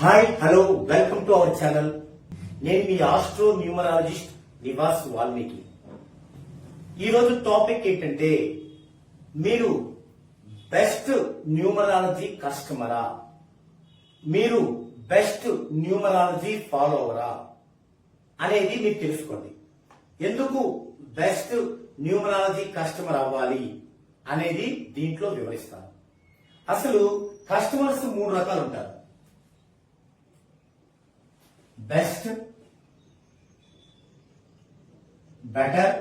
Hi hello welcome to our channel నేను మీ astro numerologist Nivas Valmiki. ఈరోజు టాపిక్ ఏంటంటే మీరు బెస్ట్ న్యూమరాలజీ కస్టమరా మీరు బెస్ట్ న్యూమరాలజీ ఫాలోవరా అనేది మీరు తెలుసుకోండి. ఎందుకు బెస్ట్ న్యూమరాలజీ కస్టమర్ అవ్వాలి అనేది దీంట్లో వివరిస్తాను. అసలు కస్టమర్స్ మూడు రకాలు ఉంటారు best better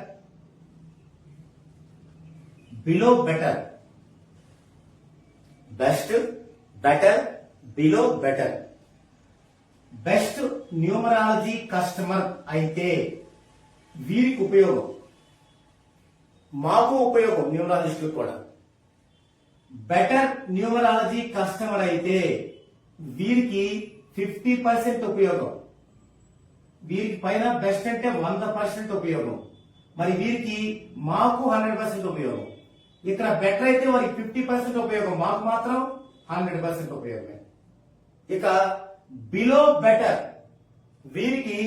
below better. Best better below better. Best numerology customer అయితే వీరికి ఉపయోగం. మాకు ఉపయోగం న్యూమరాలజిస్టులు కూడా. బెటర్ న్యూమరాలజీ కస్టమర్ అయితే వీరికి ఫిఫ్టీ పర్సెంట్ ఉపయోగం. వీరి పైన బెస్ట్ అంటే వంద పర్సెంట్ ఉపయోగం. మరి వీరికి మాకు హండ్రెడ్ పర్సెంట్ ఉపయోగం. ఇక్కడ బెటర్ అయితే వారికి ఫిఫ్టీ పర్సెంట్ ఉపయోగం. మాకు మాత్రం హండ్రెడ్ పర్సెంట్ ఉపయోగమే. ఇక బిలో బెటర్ వీరికి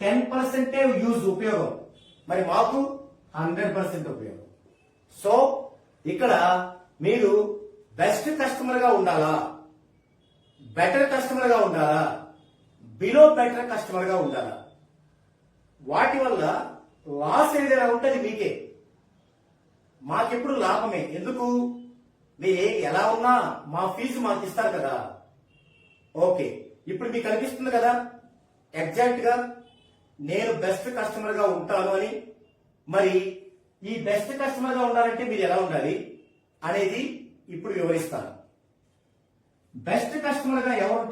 టెన్ పర్సెంటే యూజ్ ఉపయోగం. మరి మాకు హండ్రెడ్ పర్సెంట్ ఉపయోగం. సో ఇక్కడ మీరు బెస్ట్ కస్టమర్గా ఉండాలా? బెటర్ కస్టమర్గా ఉండాలా? బిలో బెటర్ కస్టమర్గా ఉండాలా? వాటి వల్ల లాస్ ఏదైనా ఉంటుంది మీకే. మాకెప్పుడు లాభమే. ఎందుకు? మీ ఎలా ఉన్నా మా ఫీజు మాకు ఇస్తారు కదా. ఓకే. ఇప్పుడు మీకు అనిపిస్తుంది కదా? ఎగ్జాక్ట్గా నేను బెస్ట్ కస్టమర్గా ఉంటాను అని. మరి ఈ బెస్ట్ కస్టమర్గా ఉండాలంటే మీరు ఎలా ఉండాలి అనేది ఇప్పుడు వివరిస్తాను. బెస్ట్ కస్టమర్గా ఎవరు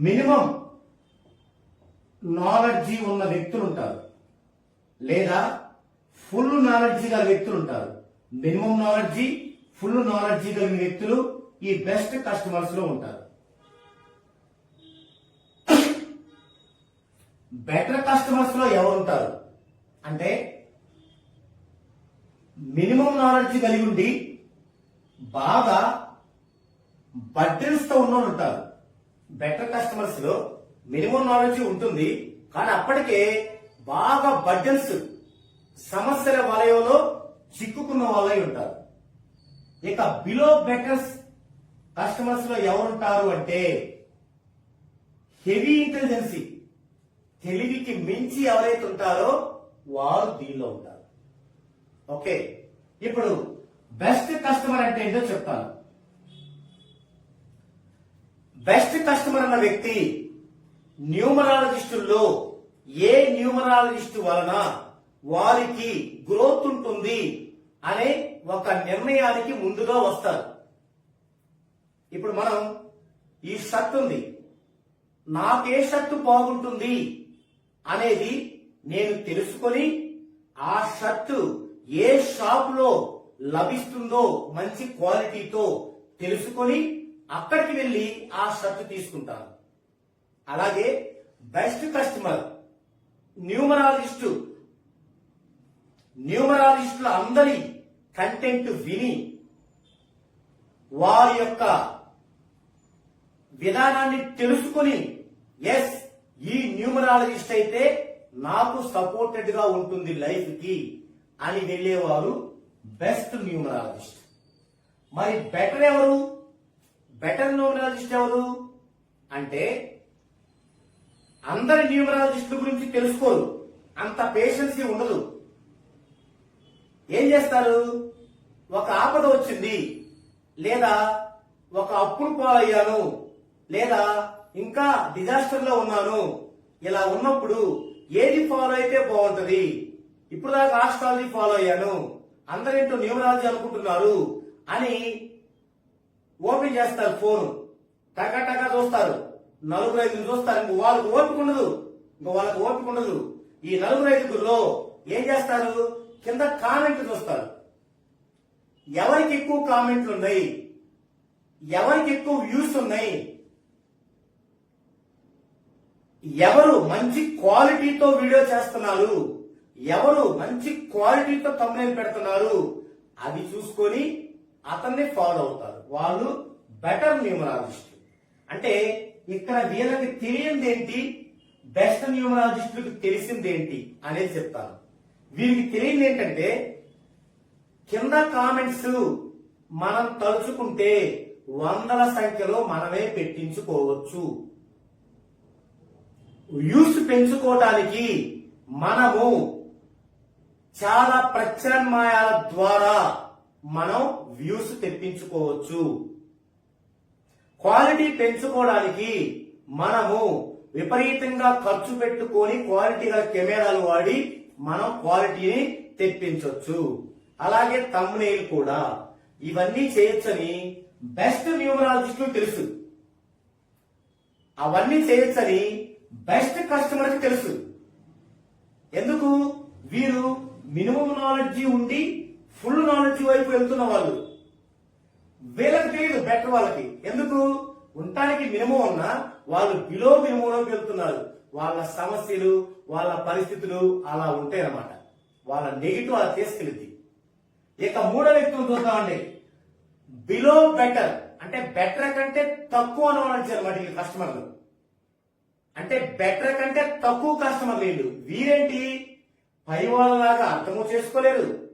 మినిమం నాలెడ్జీ ఉన్న వ్యక్తులు ఉంటారు లేదా ఫుల్ నాలెడ్జీ గల వ్యక్తులు ఉంటారు మినిమం నాలెడ్జీ ఫుల్ నాలెడ్జీ కలిగిన వ్యక్తులు ఈ బెస్ట్ కస్టమర్స్లో ఉంటారు. బెటర్ కస్టమర్స్లో ఎవరు ఉంటారు అంటే మినిమం నాలెడ్జ్ కలిగి ఉండి బాగా బర్డెన్స్తో ఉన్నోళ్ళు ఉంటారు బెటర్ కస్టమర్స్లో మినిమం నాలెడ్జ్ ఉంటుంది. కానీ అప్పటికే బాగా బర్డెన్స్ సమస్యల వలయంలో చిక్కుకున్న వాళ్ళై ఉంటారు. ఇక బిలో బెటర్స్ కస్టమర్స్లో ఎవరుంటారు అంటే హెవీ ఇంటెలిజెన్సీ తెలివికి మించి ఎవరైతే ఉంటారో వారు దీనిలో ఉంటారు. ఓకే ఇప్పుడు బెస్ట్ కస్టమర్ అంటే ఏంటో చెప్తాను. బెస్ట్ కస్టమర్ అన్న వ్యక్తి న్యూమరాలజిస్టుల్లో ఏ న్యూమరాలజిస్టు వలన వారికి గ్రోత్ ఉంటుంది అనే ఒక నిర్ణయానికి ముందుగా వస్తారు. ఇప్పుడు మనం ఈ షర్ట్ ఉంది. నాకే షర్ట్ బాగుంటుంది అనేది నేను తెలుసుకొని ఆ షర్ట్ ఏ షాప్లో లభిస్తుందో మంచి క్వాలిటీతో తెలుసుకొని అక్కడికి వెళ్ళి ఆ షర్ట్ తీసుకుంటాను అలాగే బెస్ట్ కస్టమర్ న్యూమరాలజిస్టు న్యూమరాలజిస్టుల అందరి కంటెంట్ విని వారి యొక్క విధానాన్ని తెలుసుకొని ఎస్ ఈ న్యూమరాలజిస్ట్ అయితే నాకు సపోర్టెడ్గా ఉంటుంది లైఫ్కి అని వెళ్ళేవారు బెస్ట్ న్యూమరాలజిస్ట్. మరి బెటర్ ఎవరు? బెటర్ న్యూమరాలజిస్ట్ ఎవరు? అంటే అందరి న్యూమరాలజిస్టుల గురించి తెలుసుకోరు. అంత పేషెన్సీ ఉండదు. ఏం చేస్తారు? ఒక ఆపద వచ్చింది. లేదా ఒక అప్పుడు పాలయ్యాను. లేదా ఇంకా డిజాస్టర్లో ఉన్నాను. ఇలా ఉన్నప్పుడు ఏది ఫాలో అయితే బాగుంటది? ఇప్పుడు దాకా ఆస్ట్రాలజీ ఫాలో అయ్యాను. అందరింటూ న్యూమరాలజీ అనుకుంటున్నారు అని ఓపెన్ చేస్తారు ఫోన్. టకా టకా చూస్తారు. నలుగురు ఐదుగురు చూస్తారు. ఇంక వాళ్ళకు ఓపిక ఉండదు. ఇంక వాళ్ళకి ఓపిక ఉండదు. ఈ నలుగురు ఐదుగురులో ఏం చేస్తారు? కింద కామెంట్లు చూస్తారు. ఎవరికి ఎక్కువ కామెంట్లు ఉన్నాయి? ఎవరికి ఎక్కువ వ్యూస్ ఉన్నాయి? ఎవరు మంచి క్వాలిటీతో వీడియో చేస్తున్నారు? ఎవరు మంచి క్వాలిటీతో తమ్ముళ్ళు పెడుతున్నారు? అది చూసుకొని అతన్ని ఫాలో అవుతారు. వాళ్ళు బెటర్ న్యూమరాలజిస్ట్ అంటే ఇక్కడ వీళ్ళకి తెలియంది ఏంటి బెస్ట్ న్యూమరాలజిస్టులకు తెలిసింది ఏంటి అనేది చెప్తాను. వీరికి తెలియంది ఏంటంటే కింద కామెంట్స్ మనం తలుచుకుంటే వందల సంఖ్యలో మనమే పెట్టించుకోవచ్చు. వ్యూస్ పెంచుకోవడానికి మనము చాలా ప్రత్యామ్నాయాల ద్వారా మనం వ్యూస్ తెప్పించుకోవచ్చు. క్వాలిటీ పెంచుకోవడానికి మనము విపరీతంగా ఖర్చు పెట్టుకొని క్వాలిటీ గల కెమెరాలు వాడి మనం క్వాలిటీని తెప్పించవచ్చు అలాగే తమ్నేల్ కూడా. ఇవన్నీ చేయొచ్చని బెస్ట్ న్యూమరాలజిస్టులు తెలుసు. అవన్నీ చేయొచ్చని బెస్ట్ కస్టమర్కి తెలుసు. ఎందుకు? వీరు మినిమం నాలెడ్జి ఉండి ఫుల్ నాలెడ్జ్ వైపు వెళ్తున్న వాళ్ళు. వీళ్ళకి తెలియదు బెటర్ వాళ్ళకి. ఎందుకు? ఉండటానికి మినిమం ఉన్నా వాళ్ళు బిలో మినిమంలోకి వెళ్తున్నారు. వాళ్ళ సమస్యలు వాళ్ళ పరిస్థితులు అలా ఉంటాయి అన్నమాట వాళ్ళ నెగిటివ్ అలా తీసుకెళ్ళింది ఇక మూడో వ్యక్తులు చూద్దామండి. బిలో బెటర్ అంటే బెటర్ కంటే తక్కువ అనమాట అనమాట ఈ కస్టమర్లు అంటే బెటర్ కంటే తక్కువ కస్టమర్ వీళ్ళు. వీరేంటి? పై వాళ్ళలాగా అర్థము చేసుకోలేరు.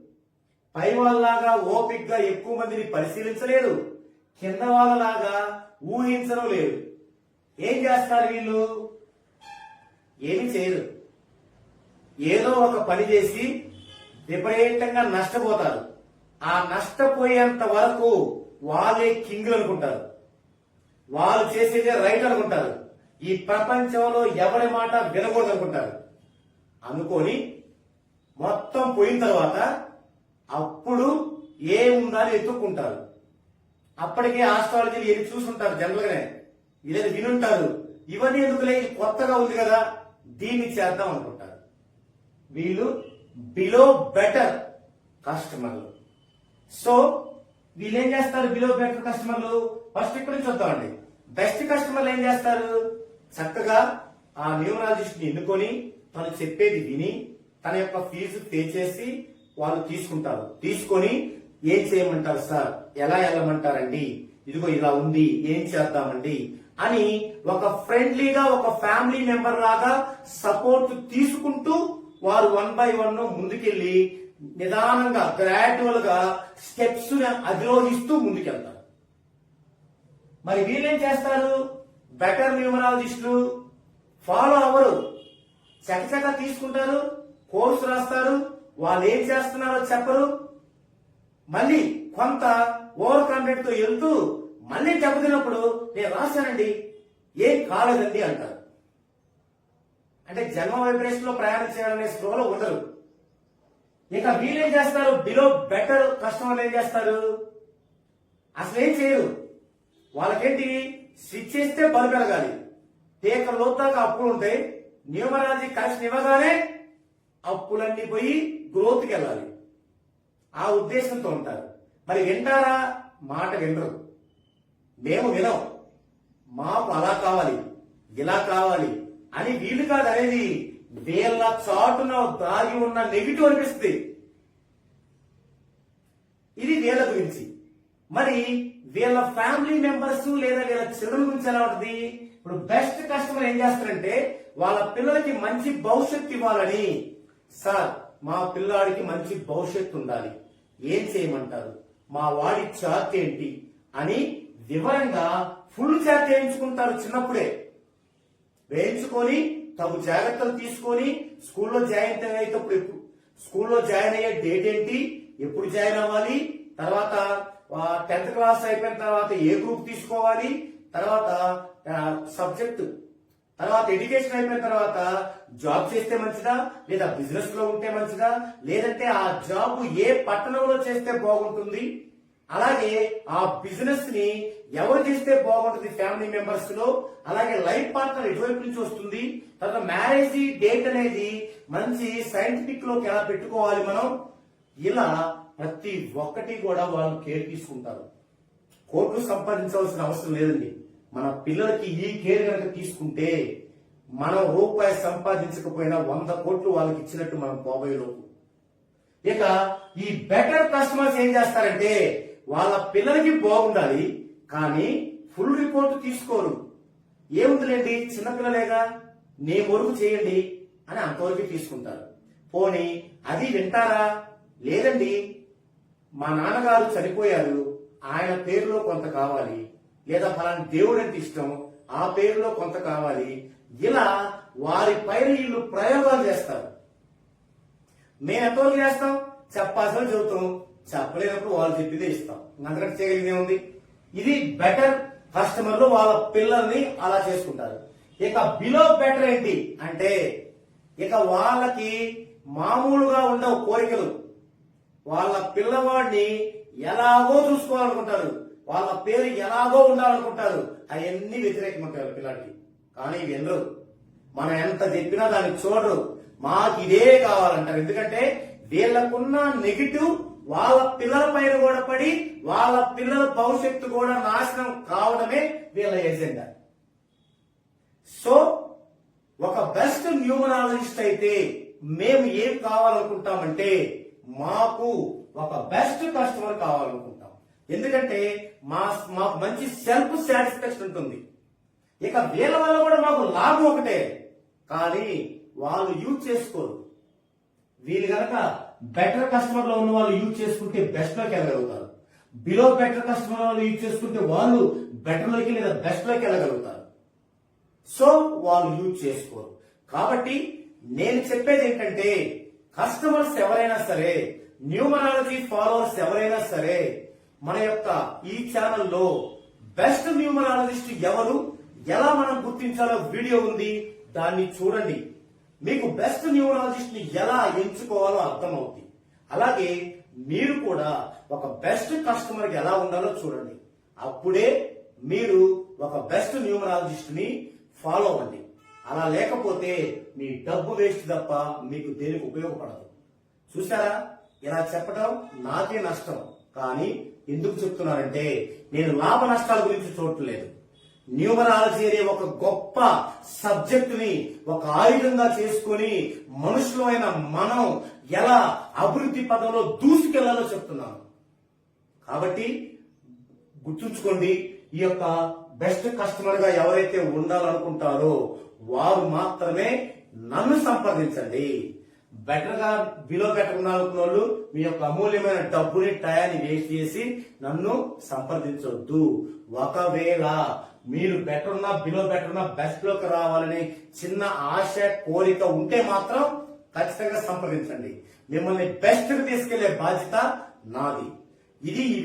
పై వాళ్ళలాగా ఓపిక్గా ఎక్కువ మందిని పరిశీలించలేదు. కింద వాళ్ళలాగా ఊహించడం లేదు. ఏం చేస్తారు వీళ్ళు? ఏమి చేయరు. ఏదో ఒక పని చేసి విపరీతంగా నష్టపోతారు. ఆ నష్టపోయేంత వరకు వాళ్ళే కింగ్ అనుకుంటారు. వాళ్ళు చేసేదే రైట్ అనుకుంటారు. ఈ ప్రపంచంలో ఎవరి మాట వినకూడదు అనుకుంటారు అనుకొని మొత్తం పోయిన తర్వాత అప్పుడు ఏముందని ఎత్తుక్కుంటారు. అప్పటికే ఆస్ట్రాలజీలు ఏది చూసుంటారు జనరల్ గానే ఇదని వినుంటారు. ఇవన్నీ ఎందుకులే? ఇది కొత్తగా ఉంది కదా. దీన్ని చేద్దాం అనుకుంటారు. వీళ్ళు బిలో బెటర్ కస్టమర్లు సో వీళ్ళు ఏం చేస్తారు బిలో బెటర్ కస్టమర్లు ఫస్ట్ ఇక్కడ నుంచి వద్దామండి బెస్ట్ కస్టమర్లు ఏం చేస్తారు? చక్కగా ఆ న్యూమరాలజిస్ట్ని ఎన్నుకొని తను చెప్పేది విని తన యొక్క ఫీజు పే చేసి వాళ్ళు తీసుకుంటారు. తీసుకొని ఏం చేయమంటారు సార్ ఎలా వెళ్ళమంటారండి? ఇదిగో ఇలా ఉంది ఏం చేద్దామండి? అని ఒక ఫ్రెండ్లీగా ఒక ఫ్యామిలీ మెంబర్ లాగా సపోర్ట్ తీసుకుంటూ వారు వన్ బై వన్ ముందుకెళ్ళి నిదానంగా గ్రాడ్యువల్గా స్టెప్స్ అధిరోహిస్తూ ముందుకెళ్తారు. మరి వీళ్ళేం చేస్తారు? బెటర్ న్యూమరాలజిస్టులు ఫాలో అవ్వరు. చకచక తీసుకుంటారు కోర్సు రాస్తారు వాళ్ళు ఏం చేస్తున్నారో చెప్పరు. మళ్ళీ కొంత ఓవర్ కాన్ఫిడెంట్తో వెళ్తూ మళ్ళీ దెబ్బతిన్నప్పుడు నేను రాశానండి ఏం కాలేదండి అంటారు. అంటే జన్మ వైబ్రేషన్లో ప్రయాణం చేయాలనే స్పృహలో ఉండరు. ఇక వీళ్ళేం చేస్తారు? బిలో బెటర్ కస్టమర్లు ఏం చేస్తారు? అసలు ఏం చేయరు. వాళ్ళకేంటి? స్విచ్ చేస్తే బల్బ్ పెరగాలి తీక లోతాగా అప్పులు ఉంటాయి. న్యూమరాలజీ కలిసి ఇవ్వగానే అప్పులన్నీ పోయి గ్రోత్కి వెళ్ళాలి. ఆ ఉద్దేశంతో ఉంటారు. మరి వింటారా? మాట వినరు. మేము వినం. మాకు అలా కావాలి ఇలా కావాలి అని వీలు కాదు అనేది వీళ్ళ చాటున దాగి ఉన్న నెగిటివ్ అనిపిస్తుంది. ఇది వీళ్ళ గురించి. మరి వీళ్ళ ఫ్యామిలీ మెంబర్స్ లేదా వీళ్ళ చిల్డ్రన్ గురించి ఎలా ఉంటుంది? ఇప్పుడు బెస్ట్ కస్టమర్ ఏం చేస్తారంటే వాళ్ళ పిల్లలకి మంచి భవిష్యత్తు ఇవ్వాలని. సార్ మా పిల్లాడికి మంచి భవిష్యత్తు ఉండాలి. ఏం చేయమంటారు? మా వాడి చార్ట్ ఏంటి? అని వివరంగా ఫుల్ చార్ట్ వేయించుకుంటారు చిన్నప్పుడే. వేయించుకొని తగు జాగ్రత్తలు తీసుకొని స్కూల్లో జాయిన్ అయ్యేటప్పుడు ఎప్పుడు స్కూల్లో జాయిన్ అయ్యే డేట్ ఏంటి? ఎప్పుడు జాయిన్ అవ్వాలి? తర్వాత టెన్త్ క్లాస్ అయిపోయిన తర్వాత ఏ గ్రూప్ తీసుకోవాలి? తర్వాత సబ్జెక్ట్. తర్వాత ఎడ్యుకేషన్ అయిపోయిన తర్వాత జాబ్ చేస్తే మంచిదా? లేదా బిజినెస్లో ఉంటే మంచిదా? లేదంటే ఆ జాబ్ ఏ పట్టణంలో చేస్తే బాగుంటుంది? అలాగే ఆ బిజినెస్ని ఎవరు చేస్తే బాగుంటుంది ఫ్యామిలీ మెంబర్స్లో? అలాగే లైఫ్ పార్ట్నర్ ఎటువైపు నుంచి వస్తుంది? తర్వాత మ్యారేజ్ డేట్ అనేది మంచి సైంటిఫిక్లోకి ఎలా పెట్టుకోవాలి మనం? ఇలా ప్రతి ఒక్కటి కూడా వాళ్ళు కేర్ తీసుకుంటారు. కోట్లు సంపాదించవలసిన అవసరం లేదండి. మన పిల్లలకి ఈ కేర్ కనుక తీసుకుంటే మనం రూపాయి సంపాదించకపోయినా వంద కోట్లు వాళ్ళకి ఇచ్చినట్టు మనం పోబోయేలోపు ఇక ఈ బెటర్ కస్టమర్స్ ఏం చేస్తారంటే వాళ్ళ పిల్లలకి బాగుండాలి కానీ ఫుల్ రిపోర్ట్ తీసుకోరు. ఏముందిలేండి? చిన్నపిల్లలేగా? నే వరకు చేయండి అని అంతవరకు తీసుకుంటారు. పోనీ అది వింటారా? లేదండి. మా నాన్నగారు చనిపోయారు. ఆయన పేరులో కొంత కావాలి. లేదా ఫలాని దేవుడు అంటే ఇష్టం ఆ పేరులో కొంత కావాలి. ఇలా వారి పైన వీళ్ళు ప్రయోగాలు చేస్తారు. మేము ఎంతవరకు చేస్తాం? చెప్పాల్సిన చెబుతాం చెప్పలేనప్పుడు వాళ్ళు చెప్పిందే ఇస్తాం. అంతకంటే చేయగలిగిందే ఉంది ఇది బెటర్ కస్టమర్లు వాళ్ళ పిల్లల్ని అలా చేసుకుంటారు. ఇక బిలో బెటర్ ఏంటి? అంటే ఇక వాళ్ళకి మామూలుగా ఉండవు కోరికలు. వాళ్ళ పిల్లవాడిని ఎలాగో చూసుకోవాలనుకుంటారు. వాళ్ళ పేరు ఎలాగో ఉండాలనుకుంటారు అవన్నీ వ్యతిరేకం ఉంటారు పిల్లలకి కానీ వినరు మనం ఎంత చెప్పినా దాన్ని చూడరు. మాకు ఇదే కావాలంటారు. ఎందుకంటే వీళ్ళకున్న నెగిటివ్ వాళ్ళ పిల్లల పైన కూడా పడి వాళ్ళ పిల్లల భవిష్యత్తు కూడా నాశనం కావడమే వీళ్ళ ఏజెండా సో ఒక బెస్ట్ న్యూమరాలజిస్ట్ అయితే మేము ఏం కావాలనుకుంటామంటే మాకు ఒక బెస్ట్ కస్టమర్ కావాలనుకుంటాం. ఎందుకంటే మా మాకు మంచి సెల్ఫ్ సాటిస్ఫాక్షన్ ఉంటుంది. ఇక వీళ్ళ వల్ల కూడా మాకు లాభం ఒకటే. కానీ వాళ్ళు యూజ్ చేసుకోరు. వీళ్ళు కనుక బెటర్ కస్టమర్లో ఉన్న వాళ్ళు యూజ్ చేసుకుంటే బెస్ట్లోకి వెళ్ళగలుగుతారు. బిలో బెటర్ కస్టమర్ వాళ్ళు యూజ్ చేసుకుంటే వాళ్ళు బెటర్లోకి లేదా బెస్ట్లోకి వెళ్ళగలుగుతారు. సో వాళ్ళు యూజ్ చేసుకోరు. కాబట్టి నేను చెప్పేది ఏంటంటే కస్టమర్స్ ఎవరైనా సరే న్యూమరాలజీ ఫాలోవర్స్ ఎవరైనా సరే మన యొక్క ఈ ఛానల్లో బెస్ట్ న్యూమరాలజిస్ట్ ఎవరు ఎలా మనం గుర్తించాలో వీడియో ఉంది దాన్ని చూడండి. మీకు బెస్ట్ న్యూమరాలజిస్ట్ని ఎలా ఎంచుకోవాలో అర్థమవుతుంది. అలాగే మీరు కూడా ఒక బెస్ట్ కస్టమర్ ఎలా ఉండాలో చూడండి. అప్పుడే మీరు ఒక బెస్ట్ న్యూమరాలజిస్ట్ని ఫాలో అవ్వండి. అలా లేకపోతే మీ డబ్బు వేస్ట్ తప్ప మీకు దేనికి ఉపయోగపడదు. చూసారా? ఇలా చెప్పడం నాకే నష్టం. కానీ ఎందుకు చెప్తున్నానంటే నేను లాభ నష్టాల గురించి చూడట్లేదు. న్యూమరాలజీ అనే ఒక గొప్ప సబ్జెక్ట్ని ఒక ఆయుధంగా చేసుకొని మనుషులమైన మనం ఎలా అభివృద్ధి పదంలో దూసుకెళ్ళాలో చెప్తున్నాను. కాబట్టి గుర్తుంచుకోండి ఈ యొక్క బెస్ట్ కస్టమర్గా ఎవరైతే ఉండాలనుకుంటారో వారు మాత్రమే నన్ను సంప్రదించండి. బెటర్గా బిలో బెటర్ ఉండాలనుకున్న వాళ్ళు మీ యొక్క అమూల్యమైన డబ్బుని టయాన్ని వేస్ట్ చేసి నన్ను సంప్రదించొద్దు. ఒకవేళ మీరు బెటర్ ఉన్నా బిలో బెటర్ ఉన్నా బెస్ట్లోకి రావాలని చిన్న ఆశ కోరిక ఉంటే మాత్రం ఖచ్చితంగా సంప్రదించండి. మిమ్మల్ని బెస్ట్కి తీసుకెళ్ళే బాధ్యత నాది. ఇది ఈ